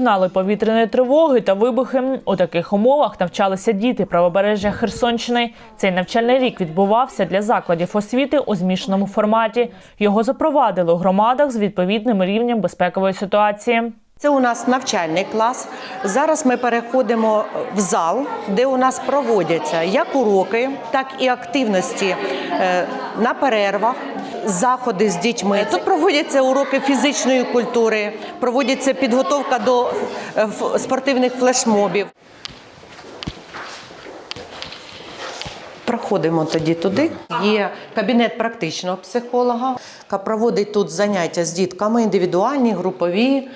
Сигнали повітряної тривоги та вибухи у таких умовах навчалися діти правобережжя Херсонщини. Цей навчальний рік відбувався для закладів освіти у змішаному форматі. Його запровадили у громадах з відповідним рівнем безпекової ситуації. Це у нас навчальний клас. Зараз ми переходимо в зал, де у нас проводяться як уроки, так і активності е, на перервах, заходи з дітьми. Тут проводяться уроки фізичної культури, проводиться підготовка до е, спортивних флешмобів. Проходимо тоді туди. Є кабінет практичного психолога, яка проводить тут заняття з дітками, індивідуальні, групові,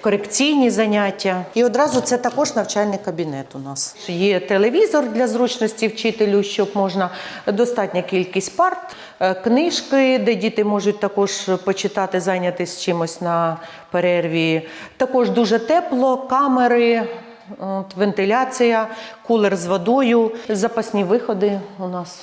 корекційні заняття. І одразу це також навчальний кабінет у нас. Є телевізор для зручності вчителю, щоб можна достатня кількість парт, е, книжки, де діти можуть також почитати, зайнятися чимось на перерві. Також дуже тепло, камери. Вентиляція, кулер з водою, запасні виходи у нас.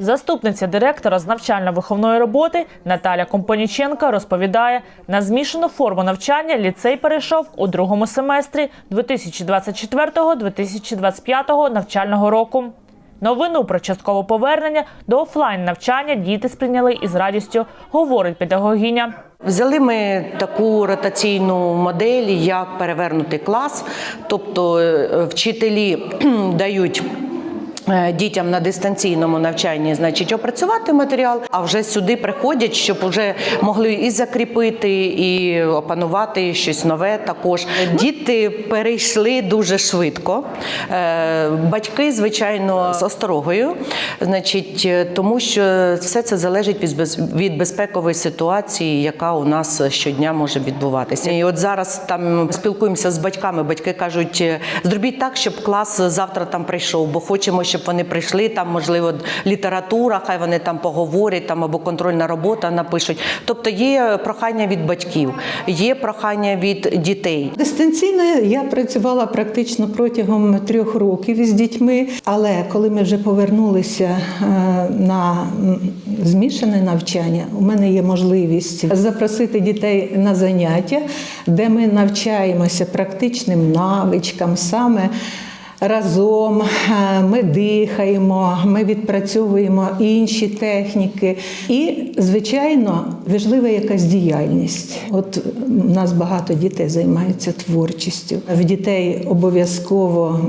Заступниця директора з навчально-виховної роботи Наталя Компоніченка розповідає, на змішану форму навчання ліцей перейшов у другому семестрі 2024-2025 навчального року. Новину про часткове повернення до офлайн навчання діти сприйняли із радістю, говорить педагогіня. Взяли ми таку ротаційну модель, як перевернути клас, тобто е, вчителі дають. Е, Дітям на дистанційному навчанні, значить, опрацювати матеріал, а вже сюди приходять, щоб вже могли і закріпити, і опанувати щось нове. Також діти перейшли дуже швидко. Е, Батьки, звичайно, з осторогою, значить, е, тому що все це залежить від безпекової ситуації, яка у нас щодня може відбуватися. І от зараз там спілкуємося з батьками. Батьки кажуть, зробіть так, щоб клас завтра там прийшов, бо хочемо, щоб вони прийшли. Там можливо література, хай вони там поговорять, там або контрольна робота напишуть. Тобто є прохання від батьків, є прохання від дітей. Дистанційно я працювала практично протягом трьох років із дітьми, але коли ми вже повернулися е, на змішане навчання, у мене є можливість запросити дітей на заняття, де ми навчаємося практичним навичкам саме. Разом е, ми дихаємо, ми відпрацьовуємо інші техніки, і звичайно важлива якась діяльність. От у нас багато дітей займаються творчістю. В дітей обов'язково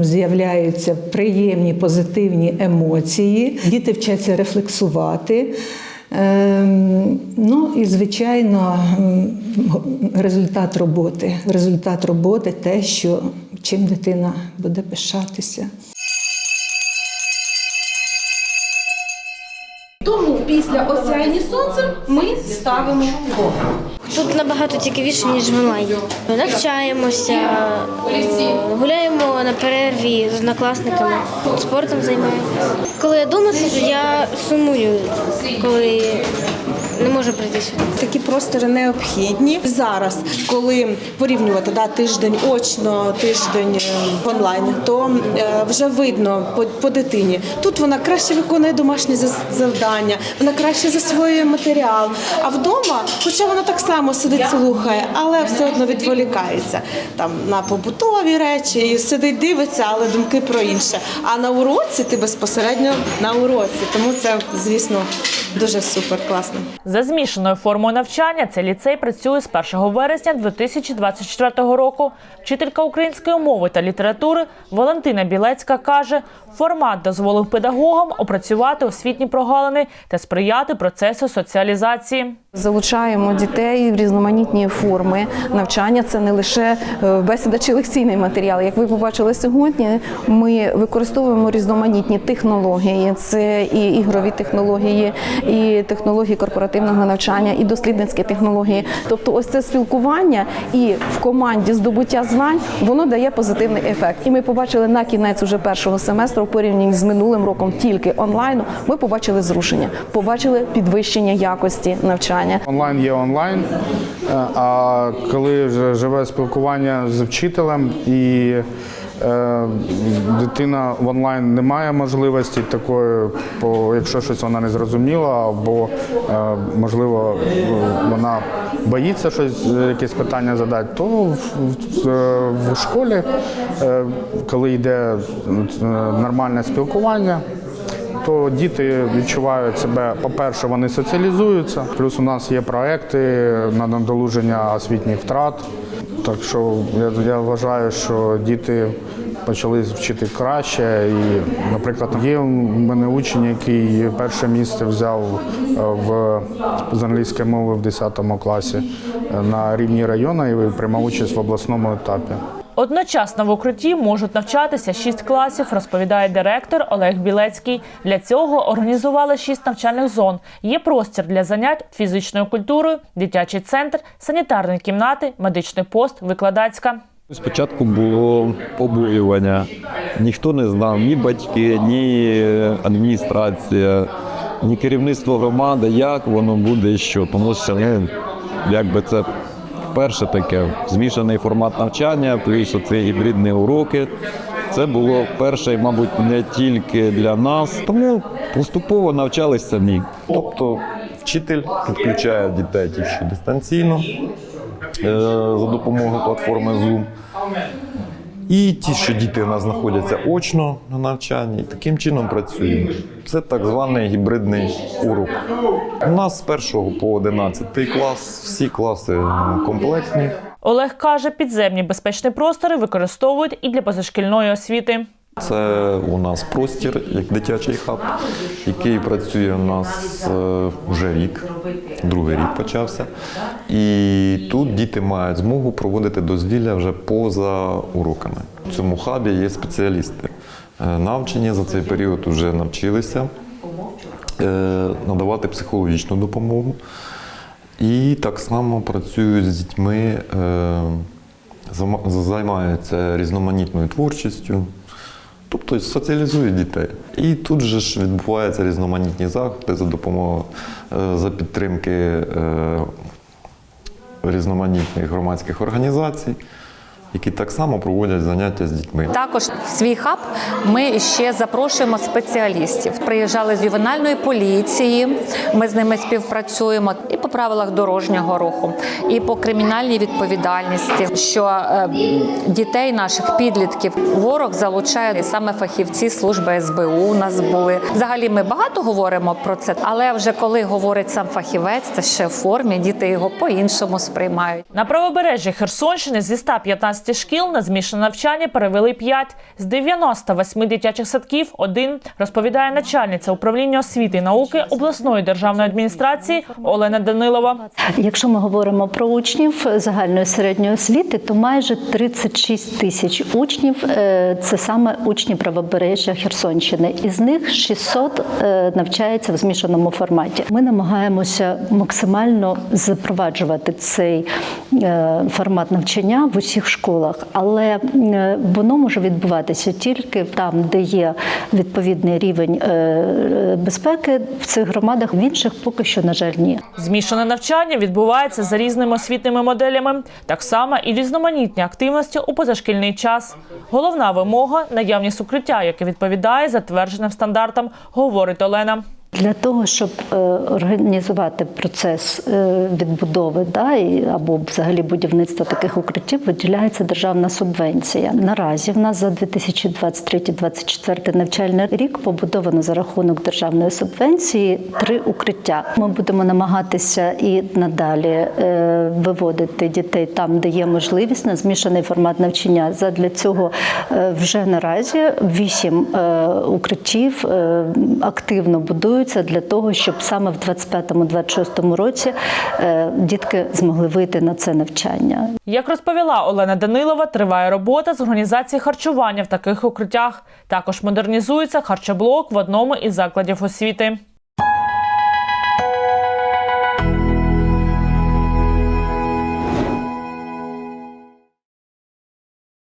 з'являються приємні позитивні емоції. Діти вчаться рефлексувати. Ем, Ну і звичайно, результат роботи. Результат роботи те, що чим дитина буде пишатися. Тому після осяяння сонцем ми ставимо кого. Тут набагато цікавіше, ніж в онлайні. Навчаємося, е, гуляємо на перерві з однокласниками, спортом займаємося. Коли я вдома сиджу, я сумую, коли не можу прийти сюди. Такі простори необхідні зараз, коли порівнювати да, тиждень очно, тиждень е, онлайн, то е, вже видно по, по дитині. Тут вона краще виконує домашні завдання, вона краще засвоює матеріал. А вдома, хоча вона так само сидить, слухає, але все одно відволікається там на побутові речі, і сидить, дивиться, але думки про інше. А на уроці ти безпосередньо на уроці, тому це, звісно, дуже супер класно. За змішаною формою навчання цей ліцей працює з 1 вересня 2024 року. Вчителька української мови та літератури Валентина Білецька каже, формат дозволив педагогам опрацювати освітні прогалини та сприяти процесу соціалізації. Залучаємо дітей в різноманітні форми навчання. Це не лише е, бесіда чи лекційний матеріал. Як ви побачили сьогодні, ми використовуємо різноманітні технології. Це і ігрові технології, і технології корпоративного навчання, і дослідницькі технології. Тобто, ось це спілкування і в команді здобуття знань воно дає позитивний ефект. І ми побачили на кінець уже першого семестру, порівнянні з минулим роком тільки онлайну. Ми побачили зрушення, побачили підвищення якості навчання. Онлайн є онлайн, е, а коли вже живе спілкування з вчителем і е, дитина в онлайн не має можливості такої, якщо щось вона не зрозуміла, або е, можливо вона боїться щось, якесь питання задати, то в, школі, коли йде нормальне спілкування, то діти відчувають себе, по-перше, вони соціалізуються. Плюс у нас є проекти на надолуження освітніх втрат. Так що я, я вважаю, що діти почали вчити краще. І, наприклад, є у мене учень, який перше місце взяв е, в з англійської мови в 10 класі е, на рівні району і приймав участь в обласному етапі. Одночасно в укритті можуть навчатися шість класів, розповідає директор Олег Білецький. Для цього організували шість навчальних зон. Є простір для занять фізичною культурою, дитячий центр, санітарні кімнати, медичний пост, викладацька. Спочатку було побоювання. Ніхто не знав, ні батьки, ні адміністрація, ні керівництво громади, як воно буде що. Тому що ну, якби це вперше таке змішаний формат навчання, плюс оці гібридні уроки. Це було перше, мабуть, не тільки для нас, тому поступово навчались самі. Тобто вчитель підключає дітей ті, що дистанційно е, за допомогою платформи Zoom. І ті, що діти у нас знаходяться очно на навчанні, таким чином працюємо. Це так званий гібридний урок. У нас з 1 по 11 клас всі класи комплектні. Олег каже, підземні безпечні простори використовують і для позашкільної освіти. Це у нас простір, як дитячий хаб, який працює у нас е, вже рік, другий рік почався. І тут діти мають змогу проводити дозвілля вже поза уроками. В цьому хабі є спеціалісти. Е, Навчені за цей період вже навчилися е, надавати психологічну допомогу. І так само працюють з дітьми, займаються різноманітною творчістю, тобто соціалізують дітей. І тут же ж відбуваються різноманітні заходи за допомогою е, за підтримки е, різноманітних громадських організацій, які так само проводять заняття з дітьми. Також в свій хаб ми ще запрошуємо спеціалістів. Приїжджали з ювенальної поліції. Ми з ними співпрацюємо і по правилах дорожнього руху, і по кримінальній відповідальності, що е, дітей наших підлітків ворог залучає і саме фахівці служби СБУ. У нас були взагалі. Ми багато говоримо про це, але вже коли говорить сам фахівець, це ще в формі. Діти його по-іншому сприймають. На правобережжі Херсонщини зі 115 шкіл на змішане навчання перевели 5. З 98 дитячих садків – один, розповідає начальниця управління освіти і науки обласної державної адміністрації Олена Данилова. Якщо ми говоримо про учнів загальної середньої освіти, то майже 36 тисяч учнів е, це саме учні правобережжя Херсонщини. Із них 600 е, навчається в змішаному форматі. Ми намагаємося максимально запроваджувати цей е, формат навчання в усіх школах, але е, воно може відбуватися тільки там, де є відповідний рівень е, безпеки в цих громадах. В інших поки що, на жаль, ні. Змішане навчання відбувається за різними освітніми моделями, так само і різноманітні активності у позашкільний час. Головна вимога наявність укриття, яке відповідає затвердженим стандартам, говорить Олена. Для того, щоб е, організувати процес е, відбудови да, або взагалі будівництва таких укриттів, виділяється державна субвенція. Наразі в нас за 2023-2024 навчальний рік побудовано за рахунок державної субвенції три укриття. Ми будемо намагатися і надалі е, виводити дітей там, де є можливість на змішаний формат навчання. Задля цього вже наразі вісім укриттів активно будуються готуються для того, щоб саме в 25-26 році е, дітки змогли вийти на це навчання. Як розповіла Олена Данилова, триває робота з організації харчування в таких укриттях. Також модернізується харчоблок в одному із закладів освіти.